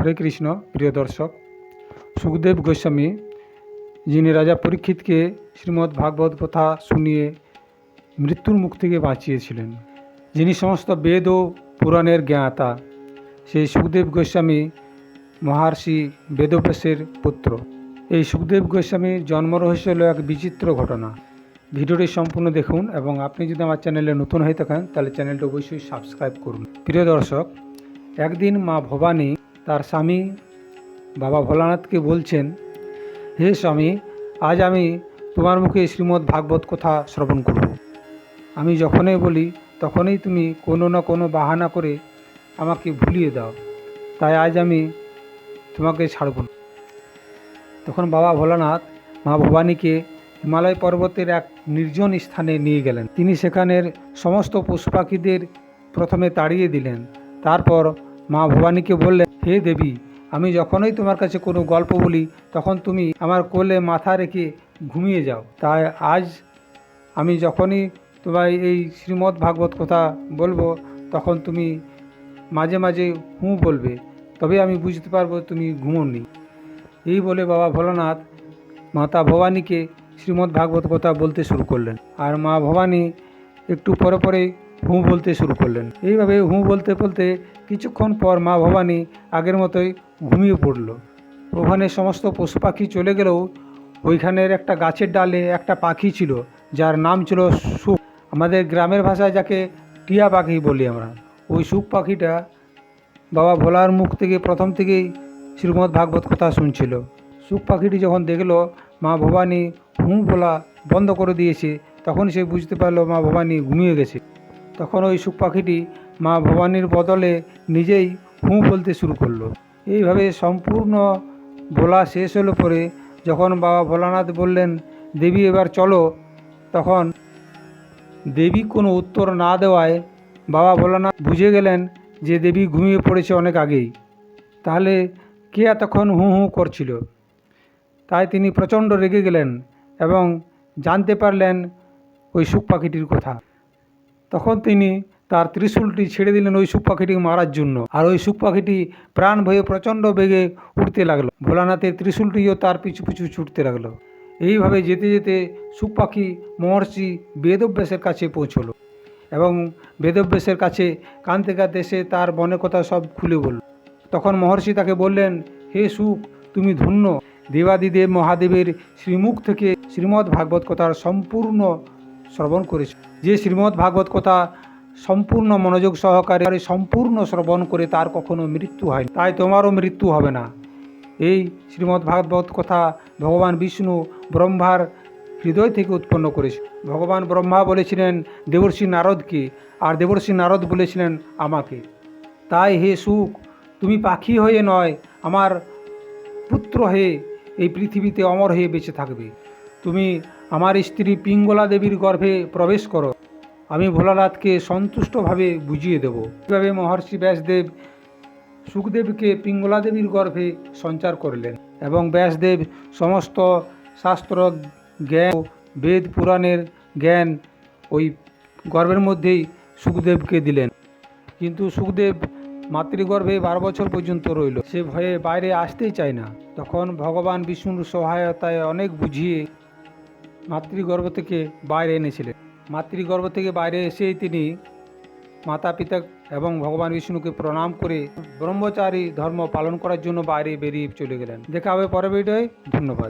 হরে কৃষ্ণ, প্রিয় দর্শক, সুখদেব গোস্বামী, যিনি রাজা পরীক্ষিতকে শ্রীমদ্ ভাগবত কথা শুনিয়ে মৃত্যুর মুখ থেকে বাঁচিয়েছিলেন, যিনি সমস্ত বেদ ও পুরাণের জ্ঞাতা, সেই সুখদেব গোস্বামী মহর্ষি বেদব্যাসের পুত্র। এই সুখদেব গোস্বামীর জন্ম রহস্য হলো এক বিচিত্র ঘটনা। ভিডিওটি সম্পূর্ণ দেখুন এবং আপনি যদি আমার চ্যানেলে নতুন হয়ে থাকেন, তাহলে চ্যানেলটি অবশ্যই সাবস্ক্রাইব করুন। প্রিয় দর্শক, একদিন মা ভবানী তার স্বামী বাবা ভোলানাথকে বলছেন, হে স্বামী, আজ আমি তোমার মুখে শ্রীমদ্ ভাগবত কথা শ্রবণ করব। আমি যখনই বলি, তখনই তুমি কোনো না কোনো বাহানা করে আমাকে ভুলিয়ে দাও। তাই আজ আমি তোমাকে ছাড়ব না। তখন বাবা ভোলানাথ মা ভবানীকে হিমালয় পর্বতের এক নির্জন স্থানে নিয়ে গেলেন। তিনি সেখানের সমস্ত পশু পাখিদের প্রথমে তাড়িয়ে দিলেন। তারপর মা ভবানীকে বললেন হে দেবী, আমি যখনই তোমার কাছে কোনো গল্প বলি, তখন তুমি আমার কোলে মাথা রেখে ঘুমিয়ে যাও। তাই আজ আমি যখনই তোমায় এই শ্রীমদ্ ভাগবত কথা বলব, তখন তুমি মাঝে মাঝে হুঁ বলবে। তবে আমি বুঝতে পারব তুমি ঘুমোননি এই বলে বাবা ভোলানাথ মাতা ভবানীকে শ্রীমদ্ ভাগবত কথা বলতে শুরু করলেন। আর মা ভবানী একটু পরে পরে হুঁ বলতে শুরু করলেন। এইভাবে হুঁ বলতে বলতে কিছুক্ষণ পর মা ভবানী আগের মতোই ঘুমিয়ে পড়ল। ওখানে সমস্ত পশু পাখি চলে গেলেও ওইখানের একটা গাছের ডালে একটা পাখি ছিল, যার নাম ছিল সুখ। আমাদের গ্রামের ভাষায় যাকে টিয়া পাখি বলি আমরা। ওই সুখ পাখিটা বাবা ভোলার মুখ থেকে প্রথম থেকেই শ্রীমদ্ ভাগবত কথা শুনছিল। সুখ পাখিটি যখন দেখল, মা ভবানী হুঁ বলা বন্ধ করে দিয়েছে, তখন সে বুঝতে পারল মা ভবানী ঘুমিয়ে গেছে। তখন ওই সুখ পাখিটি মা ভবানীর বদলে নিজেই হুঁ বলতে শুরু করল। এইভাবে সম্পূর্ণ বলা শেষ হলো পরে যখন বাবা ভোলানাথ বললেন, দেবী এবার চলো। তখন দেবী কোনো উত্তর না দেওয়ায় বাবা ভোলানাথ বুঝে গেলেন যে দেবী ঘুমিয়ে পড়েছে অনেক আগেই। তাহলে কে এতক্ষণ হু হু করছিল? তাই তিনি প্রচণ্ড রেগে গেলেন এবং জানতে পারলেন ওই সুখ পাখিটির কথা। তখন তিনি তার ত্রিশূলটি ছেড়ে দিলেন ওই সুখ পাখিটিকে মারার জন্য। আর ওই সুখ পাখিটি প্রাণ ভয়ে প্রচণ্ড বেগে উঠতে লাগল। ভোলানাথের ত্রিশূলটিও তার পিছু পিছু ছুটতে লাগল। এইভাবে যেতে যেতে সুখ পাখি মহর্ষি বেদব্যাসের কাছে পৌঁছলো এবং বেদব্যাসের কাছে কাঁদতে কাঁদতে সে তার মনের কথা সব খুলে বলল। তখন মহর্ষি তাকে বললেন, হে সুখ, তুমি ধন্য। দেবাদিদেব মহাদেবের শ্রীমুখ থেকে শ্রীমদ্ ভাগবত কথার সম্পূর্ণ শ্রবণ করেছ। যে শ্রীমদ্ ভাগবত কথা সম্পূর্ণ মনোযোগ সহকারে সম্পূর্ণ শ্রবণ করে তার কখনো মৃত্যু হয় তাই তোমারও মৃত্যু হবে না। এই শ্রীমদ্ ভাগবত কথা ভগবান বিষ্ণু ব্রহ্মার হৃদয় থেকে উৎপন্ন করেছে। ভগবান ব্রহ্মা বলেছিলেন, দেবর্ষি নারদকে। আর দেবর্ষি নারদ বলেছিলেন, আমাকে। তাই হে সুখ, তুমি পাখি হয়ে নয়, আমার পুত্র হয়ে এই পৃথিবীতে অমর হয়ে বেঁচে থাকবে। তুমি আমার স্ত্রী পিঙ্গলা দেবীর গর্ভে প্রবেশ করো। আমি ভোলানাথকে সন্তুষ্টভাবে বুঝিয়ে দেব। এভাবে মহর্ষি ব্যাসদেব সুখদেবকে পিঙ্গলা দেবীর গর্ভে সঞ্চার করলেন এবং ব্যাসদেব সমস্ত শাস্ত্র জ্ঞান বেদ পুরাণের জ্ঞান ওই গর্ভের মধ্যেই সুখদেবকে দিলেন। কিন্তু সুখদেব মাতৃগর্ভে বারো বছর পর্যন্ত রইল। সে ভয়ে বাইরে আসতেই চায় না। তখন ভগবান বিষ্ণুর সহায়তায় অনেক বুঝিয়ে মাতৃগর্ভ থেকে বাইরে এনেছিলেন। মাতৃগর্ভ থেকে বাইরে এসেই তিনি মাতা পিতা এবং ভগবান বিষ্ণুকে প্রণাম করে ব্রহ্মচারী ধর্ম পালন করার জন্য বাইরে বেরিয়ে চলে গেলেন। দেখা হবে পরে ভিডিওয়। ধন্যবাদ।